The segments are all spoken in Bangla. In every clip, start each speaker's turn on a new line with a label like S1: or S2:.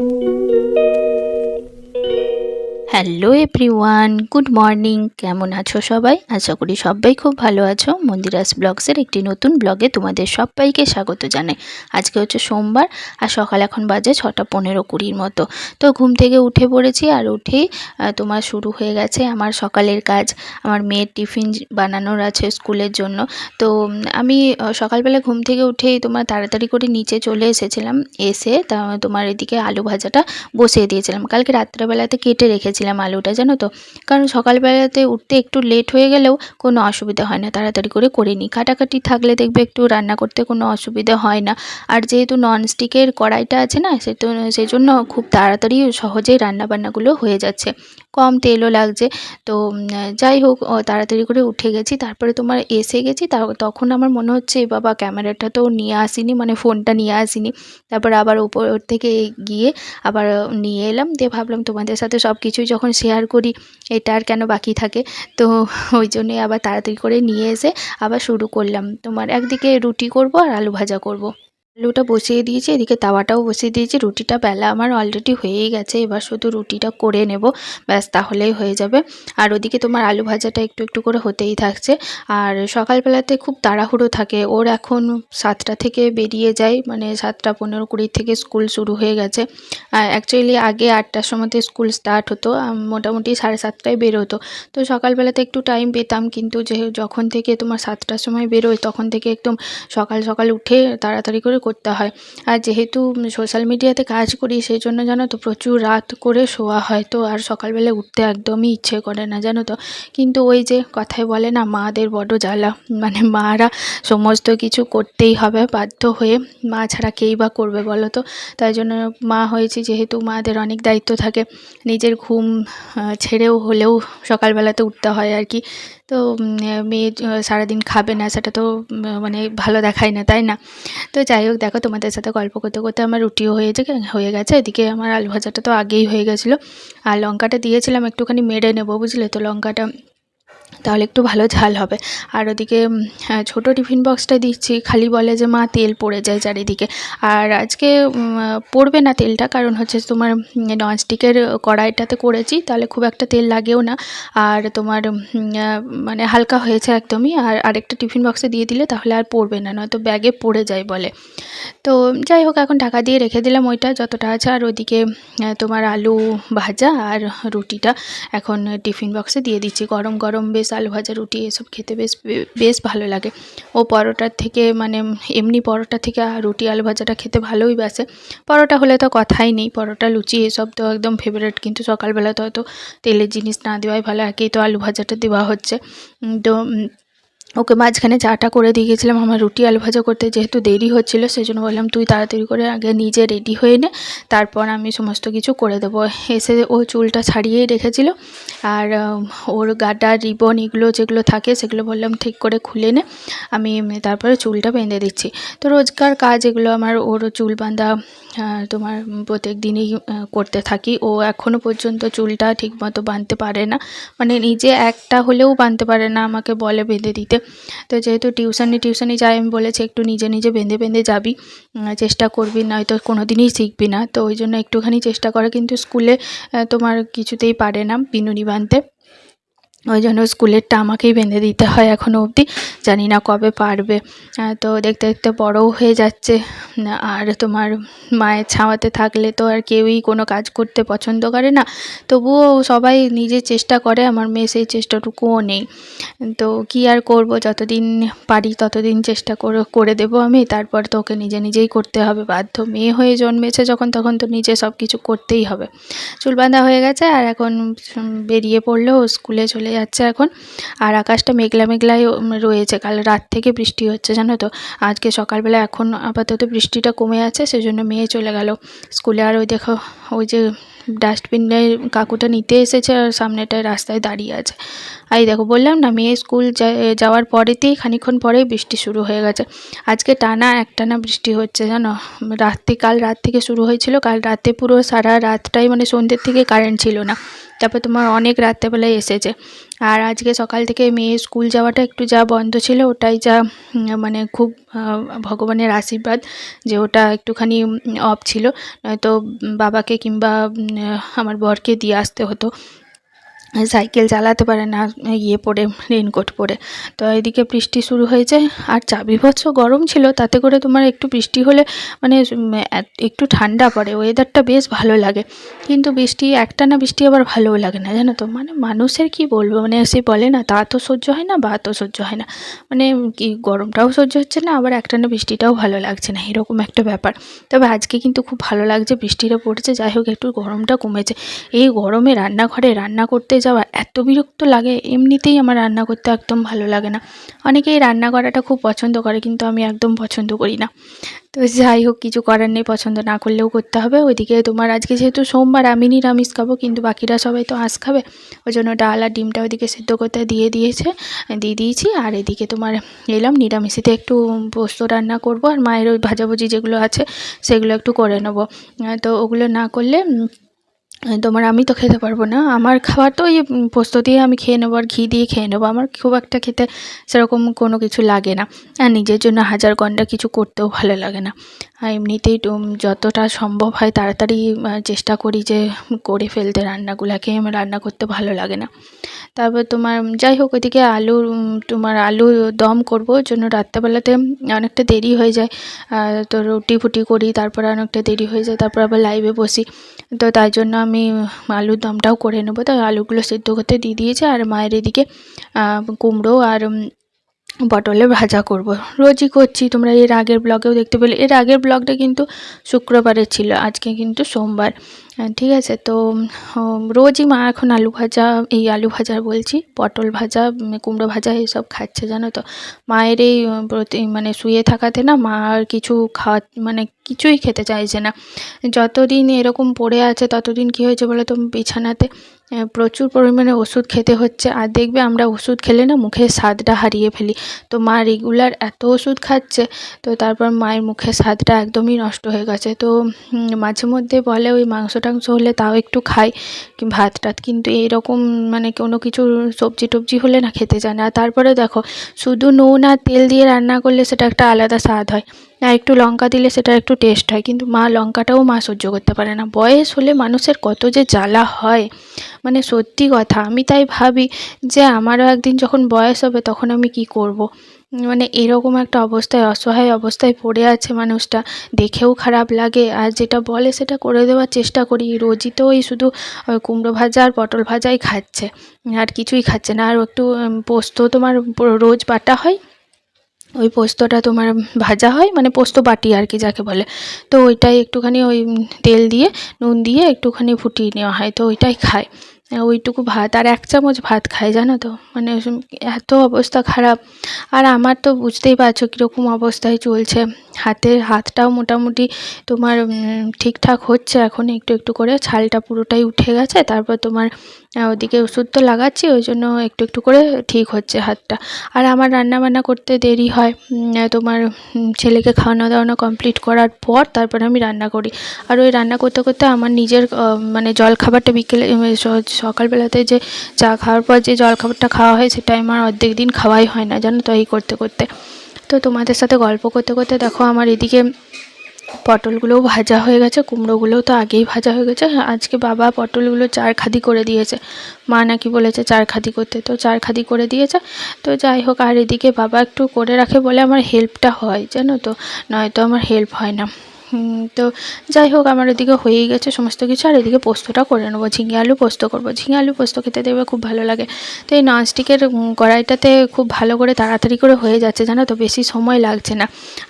S1: Música hello everyone good morning কেমন আছো সবাই? আশা করি সবাই খুব ভালো আছো। মন্দিরাস ব্লগসের একটি নতুন ব্লগে তোমাদের সবাইকে স্বাগত জানাই। আজকে হচ্ছে সোমবার আর সকাল এখন বাজে ছটা পনেরো কুড়ির মতো। তো ঘুম থেকে উঠে পড়েছি আর উঠেই তোমার শুরু হয়ে গেছে আমার সকালের কাজ। আমার মেয়ের টিফিন বানানোর আছে স্কুলের জন্য। তো আমি সকালবেলা ঘুম থেকে উঠেই তোমার তাড়াতাড়ি করে নিচে চলে এসেছিলাম। এসে তোমার এদিকে আলু ভাজাটা বসিয়ে দিয়েছিলাম। কালকে রাত্রেবেলাতে কেটে রেখেছিলাম। আলুটা, জানো তো? কারণ সকালবেলাতে উঠতে একটু লেট হয়ে গেলেও কোনো অসুবিধা হয় না, তাড়াতাড়ি করে করে নিই। কাটাকাটি থাকলে দেখবে একটু রান্না করতে কোনো অসুবিধা হয় না। আর যেহেতু ননস্টিকের কড়াইটা আছে না সে তো সেই জন্য খুব তাড়াতাড়ি সহজেই রান্নাবান্নাগুলো হয়ে যাচ্ছে। কম তেলও লাগছে। তো যাই হোক তাড়াতাড়ি করে উঠে গেছি। তারপরে তোমার এসে গেছি। তখন আমার মনে হচ্ছে, এ বাবা, ক্যামেরাটা তো নিয়ে আসিনি মানে ফোনটা নিয়ে আসিনি। তারপর আবার উপর থেকে গিয়ে আবার নিয়ে এলাম। দিয়ে ভাবলাম, তোমাদের সাথে সব কিছুই যখন শেয়ার করি, এটা আর কেন বাকি থাকে? তো, ওই জন্যই আবার তাড়াতাড়ি করে নিয়ে এসে আবার শুরু করলাম। তোমার একদিকে রুটি করব আর আলু ভাজা করব। আলুটা বসিয়ে দিয়েছি, এদিকে তাওয়াটাও বসিয়ে দিয়েছি, রুটিটা বেলা আমার অলরেডি হয়েই গেছে, এবার শুধু রুটিটা করে নেব, ব্যাস তাহলেই হয়ে যাবে। আর ওদিকে তোমার আলু ভাজাটা একটু একটু করে হতেই থাকছে, আর সকালবেলাতে খুব তাড়াহুড়ো থাকে, ওর এখন সাতটা থেকে বেরিয়ে যায় মানে সাতটা পনেরো কুড়ি থেকে স্কুল শুরু হয়ে গেছে। আর অ্যাকচুয়ালি আগে আটটার সময়তে স্কুল স্টার্ট হতো মোটামুটি সাড়ে সাতটায় বেরোতো। তো সকালবেলাতে একটু টাইম পেতাম, কিন্তু যে যখন থেকে তোমার সাতটার সময় বেরোয়, তখন থেকে একদম সকাল সকাল উঠে তাড়াতাড়ি করে করতে হয়। আর যেহেতু সোশ্যাল মিডিয়াতে কাজ করি, সেই জন্য জানো তো প্রচুর রাত করে শোয়া হয়। তো আর সকালবেলা উঠতে একদমই ইচ্ছে করে না, জানো তো। কিন্তু ওই যে কথায় বলে না, মাদের বড় জ্বালা। মানে মারা সমস্ত কিছু করতেই হবে, বাধ্য হয়ে। মা ছাড়া কেই বা করবে বলো তো? তাই জন্য মা হয়েছি, যেহেতু মাদের অনেক দায়িত্ব থাকে। নিজের ঘুম ছেড়েও হলেও সকালবেলাতে উঠতে হয় আর কি। তো মেয়ে, সারাদিন খাবে না, সেটা তো মানে ভালো দেখায় না, তাই না? তো যাই হোক, দেখো তোমাদের সাথে গল্প করতে করতে আমার রুটিও হয়ে হয়েছে হয়ে গেছে। এদিকে আমার আলু ভাজাটা তো আগেই হয়ে গেছিল। আর লঙ্কাটা দিয়েছিলাম, একটুখানি মেরে নেব, বুঝলে? তো লঙ্কাটা তাহলে একটু ভালো ঝাল হবে। আর ওদিকে হ্যাঁ, ছোটো টিফিন বক্সটা দিচ্ছি। খালি বলে যে মা তেল পড়ে যায় চারিদিকে। আর আজকে পড়বে না তেলটা কারণ হচ্ছে তোমার ননস্টিকের কড়াইটাতে করেছি তাহলে খুব একটা তেল লাগেও না। আর তোমার মানে হালকা হয়েছে একদমই। আর আরেকটা টিফিন বক্সে দিয়ে দিলে তাহলে আর পড়বে না নয়তো ব্যাগে পড়ে যায় বলে। তো যাই হোক এখন টাকা দিয়ে রেখে দিলাম ওইটা যতটা আছে। আর ওদিকে তোমার আলু ভাজা আর রুটিটা এখন টিফিন বক্সে দিয়ে দিচ্ছি। গরম গরম বেশ আলু ভাজা, রুটি এসব খেতে বেশ বেশ ভালো লাগে। ও পরোটার থেকে মানে এমনি পরোটা থেকে রুটি, আলু ভাজাটা খেতে ভালোই বাসে। পরোটা হলে তো কথাই নেই, পরোটা, লুচি এসব তো একদম ফেভারেট কিন্তু সকালবেলা তো হয়তো তেলের জিনিস না দেওয়াই ভালো, একেই তো আলু ভাজাটা দেওয়া হচ্ছে। তো ওকে মাঝখানে চাটা করে দিয়ে গেছিলাম আমার রুটি আলু ভাজা করতে যেহেতু দেরি হচ্ছিল সেই জন্য বললাম, তুই তাড়াতাড়ি করে আগে নিজে রেডি হয়ে নে, তারপর আমি সমস্ত কিছু করে দেবো। এসে ও চুলটা ছাড়িয়েই রেখেছিল, আর ওর গাডার রিবন এগুলো যেগুলো থাকে, সেগুলো বললাম, ঠিক করে খুলে নে। আমি, তারপরে চুলটা বেঁধে দিচ্ছি। তো রোজকার কাজ এগুলো আমার, ওর চুল বাঁধা তোমার প্রত্যেক দিনই করতে থাকি। ও এখনও পর্যন্ত চুলটা ঠিকমতো বাঁধতে পারে না। মানে নিজে একটা হলেও বাঁধতে পারে না আমাকে বলে বেঁধে দিতে। তো যেহেতু টিউশনি টিউশনি যাই, আমি বলেছি একটু নিজে নিজে বেঁধে বেঁধে যাবি। চেষ্টা করবি, নয়তো কোনো দিনই শিখবি না। তো ওই জন্য একটুখানি চেষ্টা করে। কিন্তু স্কুলে তোমার কিছুতেই পারে না বিনুনি বাঁধতে। ওই জন্য স্কুলেরটা আমাকেই বেঁধে দিতে হয় এখনও অবধি। জানি না কবে পারবে। তো দেখতে দেখতে বড়ও হয়ে যাচ্ছে। আর তোমার মায়ের ছাওয়াতে থাকলে তো আর কেউই কোনো কাজ করতে পছন্দ করে না। তবুও সবাই নিজে চেষ্টা করে, আমার মেয়ে সেই চেষ্টাটুকুও নেই। তো কী আর করব, যতদিন পারি ততদিন চেষ্টা করে করে দেবো আমি। তারপর তো ওকে নিজে নিজেই করতে হবে। বাধ্য মেয়ে হয়ে জন্মেছে যখন, তখন তো নিজে সব কিছু করতেই হবে। চুল বাঁধা হয়ে গেছে আর এখন বেরিয়ে পড়লেও স্কুলে চলে যাচ্ছে এখন। আর আকাশটা মেঘলা মেঘলাই রয়েছে। কাল রাত থেকে বৃষ্টি হচ্ছে, জানো তো। আজকে সকালবেলা এখন আপাতত বৃষ্টিটা কমে আছে, সেজন্য মেয়ে চলে গেল। স্কুলে আর ওই দেখো, ওই যে ডাস্টবিনের কাকুটা নিতে এসেছে আর সামনেটায় রাস্তায় দাঁড়িয়ে আছে। আর দেখো বললাম না, মেয়ে স্কুল যাওয়ার পরেতেই, খানিক্ষণ পরেই বৃষ্টি শুরু হয়ে গেছে। আজকে টানা একটানা বৃষ্টি হচ্ছে, জানো? রাত্রি, কাল রাত থেকে শুরু হয়েছিল, কাল রাতে পুরো সারা রাতটাই মানে সন্ধ্যের থেকে কারেন্ট ছিল না। তারপর তোমার অনেক রাত্রেবেলায় এসেছে। আর আজকে সকাল থেকে মেয়ে স্কুল যাওয়াটা একটু যা বন্ধ ছিল, ওটাই যা মানে খুব ভগবানের আশীর্বাদ যে ওটা একটুখানি অফ ছিল। নয়তো বাবাকে কিংবা আমার বরকে দিয়ে আসতে হতো। সাইকেল চালাতে পারে না ইয়ে পরে রেনকোট পরে। তো এদিকে বৃষ্টি শুরু হয়েছে, আর চা বিভৎস গরম ছিল, তাতে করে তোমার একটু বৃষ্টি হলে মানে একটু ঠান্ডা পড়ে ওয়েদারটা বেশ ভালো লাগে। কিন্তু বৃষ্টি, একটানা বৃষ্টি আবার ভালোও লাগে না, জানো তো? মানে মানুষের কি বলব? মানে সে বলে না, তা তো সহ্য হয় না, বা তো সহ্য হয় না। মানে কি, গরমটাও সহ্য হচ্ছে না, আবার একটানা বৃষ্টিটাও ভালো লাগছে না, এরকম একটা ব্যাপার। তবে আজকে কিন্তু খুব ভালো লাগছে, বৃষ্টিটা পড়ছে, যাই হোক, একটু গরমটা কমেছে। এই গরমে রান্নাঘরে রান্না করতে যাওয়া এত বিরক্ত লাগে, এমনিতেই আমার রান্না করতে একদম ভালো লাগে না। অনেকেই রান্না করাটা খুব পছন্দ করে, কিন্তু আমি একদম পছন্দ করি না। তো যাই হোক, কিছু করার নেই, পছন্দ না করলেও করতে হবে। ওইদিকে তোমার আজকে যেহেতু সোমবার, আমি নিরামিষ খাব, কিন্তু বাকিরা সবাই তো আঁশ খাবে। ওই জন্য ডাল আর ডিমটা ওইদিকে সেদ্ধ করতে দিয়ে দিয়েছে, দিয়ে দিয়েছি। আর এদিকে তোমার এলাম, নিরামিষিতে একটু পোস্ত রান্না করব, আর মায়ের ওই ভাজাভুজি যেগুলো আছে, সেগুলো একটু করে নেব। তো ওগুলো না করলে তোমার আমি তো খেতে পারব না। আমার খাবার তো ওই পোস্ত দিয়ে আমি খেয়ে নেব আর ঘি দিয়ে খেয়ে নেব। আমার খুব একটা খেতে সেরকম কোনো কিছু লাগে না। আর নিজের জন্য হাজার গন্ডা কিছু করতেও ভালো লাগে না। আর এমনিতেই যতটা সম্ভব হয় তাড়াতাড়ি চেষ্টা করি যে করে ফেলতে রান্নাগুলাকে। আমার রান্না করতে ভালো লাগে না। তারপর তোমার, যাই হোক, ওইদিকে আলু তোমার আলু দম করব। জন্য রাত্রেবেলাতে অনেকটা দেরি হয়ে যায়। তো রুটি ফুটি করি, তারপরে অনেকটা দেরি হয়ে যায়। তারপর আবার লাইভে বসি। তো তাই জন্য আমি আলুর দমটাও করে নেব। তো আলুগুলো সেদ্ধ করতে দিয়ে দিয়েছি। আর মায়ের এদিকে কুমড়ো আর পটলের ভাজা করব। রোজই করছি, তোমরা এর আগের ব্লগেও দেখতে পেলে। এর আগের ব্লগটা কিন্তু শুক্রবারে ছিল, আজকে কিন্তু সোমবার। ঠিক আছে। তো রোজই মা এখন আলু ভাজা, এই আলু ভাজা বলছি, পটল ভাজা কুমড়ো ভাজা এইসব খাচ্ছে, জানো তো। মায়ের এই প্রতি মানে শুয়ে থাকাতে না মা আর কিছু খাওয়া মানে কিছুই খেতে চাইছে না। যতদিন এরকম পড়ে আছে, ততদিন কী হয়েছে বলো তো, বিছানাতে প্রচুর পরিমাণে ওষুধ খেতে হচ্ছে। আর দেখবে আমরা ওষুধ খেলে না মুখের স্বাদটা হারিয়ে ফেলি। তো মা রেগুলার এত ওষুধ খাচ্ছে, তো তারপর মায়ের মুখের স্বাদটা একদমই নষ্ট হয়ে গেছে। তো মাঝে মধ্যে বলে ওই মাংস টাংস হলে তাও একটু খাই ভাত টাত। কিন্তু এরকম মানে কোনো কিছু সবজি টবজি হলে না খেতে চায় না। তারপরে দেখো, শুধু নুন আর তেল দিয়ে রান্না করলে সেটা একটা আলাদা স্বাদ হয়। আর একটু লঙ্কা দিলে সেটা একটু টেস্ট হয়। কিন্তু মা লঙ্কাটাও মা সহ্য করতে পারে না। বয়স হলে মানুষের কত যে জ্বালা হয়। মানে সত্যি কথা, আমি তাই ভাবি যে আমারও একদিন যখন বয়স হবে তখন আমি কি করব। মানে এরকম একটা অবস্থায়, অসহায় অবস্থায় পড়ে আছে মানুষটা। দেখেও খারাপ লাগে। আর যেটা বলে সেটা করে দেওয়ার চেষ্টা করি। রোজই তো ওই শুধু কুমড়ো ভাজা আর পটল ভাজাই খাচ্ছে। আর কিছুই খাচ্ছে না। আর একটু পোস্ত তোমার, রোজ বাটা হয়। ওই পোস্তটা তোমার ভাজা হয় মানে পোস্ত বাটি আর কি যাকে বলে। তো ওইটাই একটুখানি ওই তেল দিয়ে, নুন দিয়ে একটুখানি ফুটিয়ে নেওয়া হয়, তো ওইটাই খায়। ওইটুকু ভাত, আর এক চামচ ভাত খায়, জানো তো? মানে এত অবস্থা খারাপ। আর আমার তো বুঝতেই পারছ কীরকম অবস্থায় চলছে। হাতের হাতটাও মোটামুটি তোমার ঠিকঠাক হচ্ছে। এখন একটু একটু করে ছালটা পুরোটাই উঠে গেছে। তারপর তোমার ওদিকে ওষুধ তো লাগাচ্ছি, ওই জন্য একটু একটু করে ঠিক হচ্ছে হাতটা। আর আমার রান্না বান্না করতে দেরি হয়। তোমার ছেলেকে খাওয়ানো দাওয়ানো কমপ্লিট করার পর তারপরে আমি রান্না করি। আর ওই রান্না করতে করতে আমার নিজের মানে জল খাবারটা বিকেলে সকালবেলাতে যে চা খাওয়ার পর যে জল খাবারটা খাওয়া হয়, সেটা আমার অর্ধেক দিন খাওয়াই হয় না, জানো তো, এই করতে করতে। তো তোমাদের সাথে গল্প করতে করতে দেখো আমার এদিকে পটলগুলোও ভাজা হয়ে গেছে, কুমড়োগুলোও তো আগেই ভাজা হয়ে গেছে। আজকে বাবা পটলগুলো চার খাদি করে দিয়েছে। মা নাকি বলেছে চার খাদি করতে। তো চার খাদি করে দিয়েছে। তো যাই হোক, আর এদিকে বাবা একটু করে রাখে বলে আমার হেল্পটা হয়, জানো তো? নয়তো আমার হেল্প হয় না। তো যাই হোক, আমার এদিকে হয়েই গেছে সমস্ত কিছু। আর এদিকে পোস্তটা করে নেব, ঝিঙে আলু পোস্ত করব। ঝিঙে আলু পোস্ত খেতে দেবে খুব ভালো লাগে। তো এই ননস্টিকের কড়াইটাতে খুব ভালো করে তাড়াতাড়ি করে হয়ে যাচ্ছে, জানো তো? বেশি সময় লাগছে না।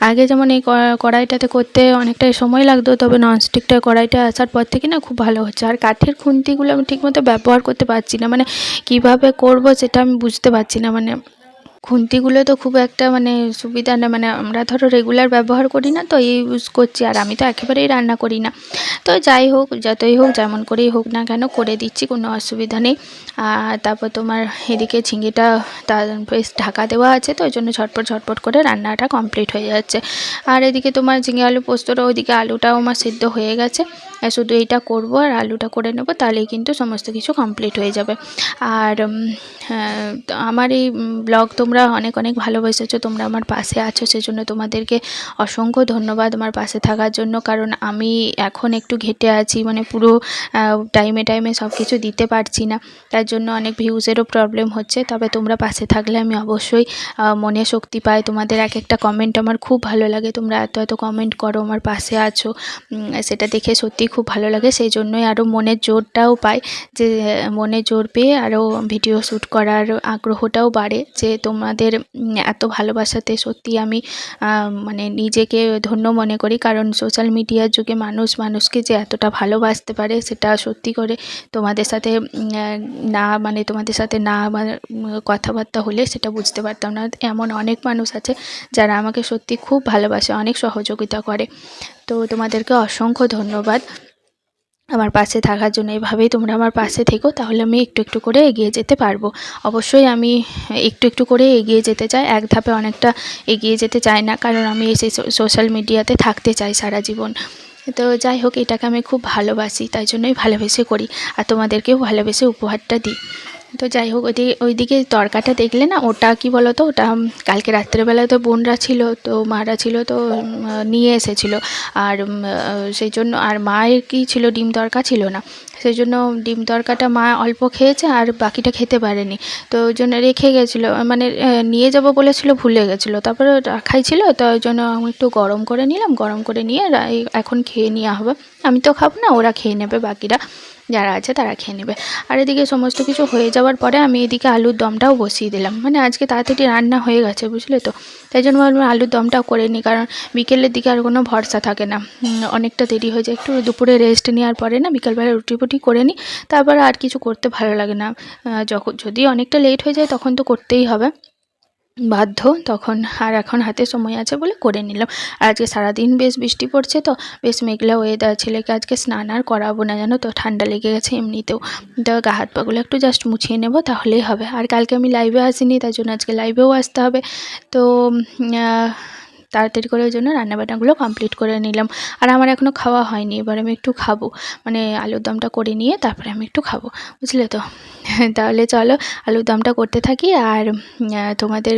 S1: আগে যেমন এই কড়াইটাতে করতে অনেকটাই সময় লাগতো, তবে ননস্টিকটা কড়াইটা আসার পর থেকে না খুব ভালো হচ্ছে। আর কাঠের খুন্তিগুলো আমি ঠিকমতো ব্যবহার করতে পারছি না। মানে কীভাবে করব সেটা আমি বুঝতে পারছি না। মানে খুন্তিগুলো তো খুব একটা মানে সুবিধা না মানে আমরা ধরো রেগুলার ব্যবহার করি না তো ইউজ করছি, আর আমি তো একেবারেই রান্না করি না। তো যাই হোক, যতই হোক, যেমন করেই হোক না কেন, করে দিচ্ছি, কোনো অসুবিধা নেই। আর তারপর তোমার এদিকে ঝিঙেটা তার বেশ ঢাকা দেওয়া আছে, তো ওই জন্য ঝটপট ঝটপট করে রান্নাটা কমপ্লিট হয়ে যাচ্ছে। আর এদিকে তোমার ঝিঙে আলু পোস্তটা, ওইদিকে আলুটাও আমার সিদ্ধ হয়ে গেছে। শুধু এইটা করব আর আলুটা করে নেব তাহলেই কিন্তু সমস্ত কিছু কমপ্লিট হয়ে যাবে। আর হ্যাঁ, আমার এই ব্লগ তোমরা অনেক অনেক ভালোবেসেছো তোমরা আমার পাশে আছো সেজন্য তোমাদেরকে অসংখ্য ধন্যবাদ আমার পাশে থাকার জন্য কারণ আমি এখন একটু ঘেটে আছি মানে পুরো টাইমে টাইমে সব কিছু দিতে পারছি না। তার জন্য অনেক ভিউজেরও প্রবলেম হচ্ছে তবে তোমরা পাশে থাকলে আমি অবশ্যই মনে শক্তি পাই। তোমাদের এক একটা কমেন্ট আমার খুব ভালো লাগে তোমরা এত এত কমেন্ট করো আমার পাশে আছো। সেটা দেখে সত্যিই খুব ভালো লাগে, সেই জন্যই আরও মনের জোরটাও পাই যে মনে জোর পেয়ে আরও ভিডিও শ্যুট করার আগ্রহটাও বাড়ে যে, তোমাদের এত ভালোবাসাতে সত্যি আমি মানে নিজেকে ধন্য মনে করি। কারণ সোশ্যাল মিডিয়ার যুগে মানুষ মানুষকে যে এতটা ভালোবাসতে পারে, সেটা সত্যি করে তোমাদের সাথে না মানে তোমাদের সাথে না কথাবার্তা হলে সেটা বুঝতে পারতাম না। এমন অনেক মানুষ আছে যারা আমাকে সত্যি খুব ভালোবাসে, অনেক সহযোগিতা করে। তো তোমাদেরকে অসংখ্য ধন্যবাদ। আমার পাশে থাকার জন্য এভাবেই তোমরা আমার পাশে থেকো, তাহলে আমি একটু একটু করে এগিয়ে যেতে পারব। অবশ্যই আমি একটু একটু করে এগিয়ে যেতে চাই, এক ধাপে অনেকটা এগিয়ে যেতে চাই না, কারণ আমি এই সোশ্যাল মিডিয়াতে থাকতে চাই সারা জীবন। তো যাই হোক, এটাকে আমি খুব ভালোবাসি, তাই জন্যই ভালোবেসে করি। আর তোমাদেরকেও ভালোবেসে উপহারটা দিই। তো যাই হোক, ওইদিকে ওইদিকে তরকাটা দেখলে না, ওটা কি বলো তো ওটা কালকে রাত্রেবেলায় তো বোনরা ছিল, তো মারা ছিল, তো নিয়ে এসেছিল। আর সেই জন্য, আর মায়ের কি ছিল, ডিম তরকা ছিল না। সেই জন্য ডিম তরকাটা মা অল্প খেয়েছে, আর বাকিটা খেতে পারেনি। তো ওই জন্য রেখে গেছিল মানে নিয়ে যাব বলেছিল, ভুলে গেছিল। তারপরে রাখাই ছিল, তো ওই জন্য আমি একটু গরম করে নিলাম, গরম করে নিয়ে এখন খেয়ে নেওয়া হবে। আমি তো খাব না, ওরা খেয়ে নেবে, বাকিরা। যারা আছে তারা খেয়ে নেবে। আর এদিকে সমস্ত কিছু হয়ে যাওয়ার পরে আমি এদিকে আলুর দমটাও বসিয়ে দিলাম। মানে আজকে তাড়াতাড়ি রান্না হয়ে গেছে, বুঝলে তো? তাই জন্য আমি আলুর দমটাও করে নিই, কারণ বিকেলের দিকে আর কোনো ভরসা থাকে না। অনেকটা দেরি হয়ে যায়, একটু দুপুরে রেস্ট নেওয়ার পরে না বিকালবেলা রুটি ফুটি করে নিই। তারপর আর কিছু করতে ভালো লাগে না। যখন যদি অনেকটা লেট হয়ে যায় তখন তো করতেই হবে। বাধ্য, তখন আর এখন হাতে সময় আছে বলে করে নিলাম। আর আজকে সারাদিন বেশ বৃষ্টি পড়ছে তো, বেশ মেঘলা ওয়েদার ছেলেকে আজকে স্নান আর করাবো না, জানো তো? ঠান্ডা লেগে গেছে এমনিতেও। তো গা হাত পাগুলো একটু জাস্ট মুছিয়ে নেব, তাহলেই হবে। আর কালকে আমি লাইভে আসিনি, তাই জন্য আজকে লাইভেও আসতে হবে। তো তাড়াতাড়ি করে ওই জন্য রান্নাবান্নাগুলো কমপ্লিট করে নিলাম। আর আমার এখনও খাওয়া হয়নি, এবার আমি একটু খাব। মানে আলুর দমটা করে নিয়ে তারপরে আমি একটু খাব, বুঝলে তো? তাহলে চলো আলুর দমটা করতে থাকি। আর তোমাদের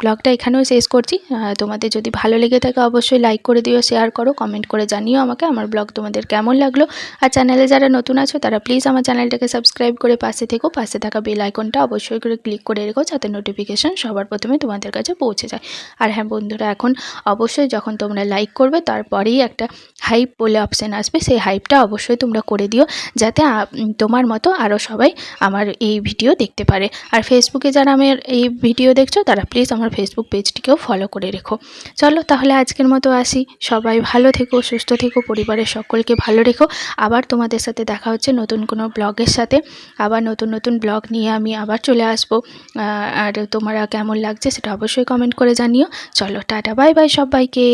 S1: ব্লগটা এখানেও শেষ করছি। তোমাদের যদি ভালো লেগে থাকে অবশ্যই লাইক করে দিও শেয়ার করো কমেন্ট করে জানিও আমাকে আমার ব্লগ তোমাদের কেমন লাগল। আর চ্যানেলে যারা নতুন আছো, তারা প্লিজ আমার চ্যানেলটাকে সাবস্ক্রাইব করে পাশে থেকো। পাশে থাকা বেল আইকনটা অবশ্যই করে ক্লিক করে রেখো, যাতে নোটিফিকেশান সবার প্রথমে তোমাদের কাছে পৌঁছে যায়। আর হ্যাঁ বন্ধুরা, এখন অবশ্যই যখন তোমরা লাইক করবে, তারপরেই একটা হাইপ বলে অপশান আসবে। সেই হাইপটা অবশ্যই তোমরা করে দিও, যাতে তোমার মতো আরও সবাই আমার এই ভিডিও দেখতে পারে। আর ফেসবুকে যারা আমার এই ভিডিও দেখছ, তারা প্লিজ আমার ফেসবুক পেজটিকেও ফলো করে রেখো। চলো তাহলে আজকের মতো আসি। সবাই ভালো থেকো, সুস্থ থেকো, পরিবারের সকলকে ভালো রেখো। আবার তোমাদের সাথে দেখা হচ্ছে নতুন কোনো ব্লগের সাথে। আবার নতুন নতুন ব্লগ নিয়ে আমি আবার চলে আসব। আর তোমরা কেমন লাগছে সেটা অবশ্যই কমেন্ট করে জানিও। চলো, টাটা বাই বাই সবাইকে।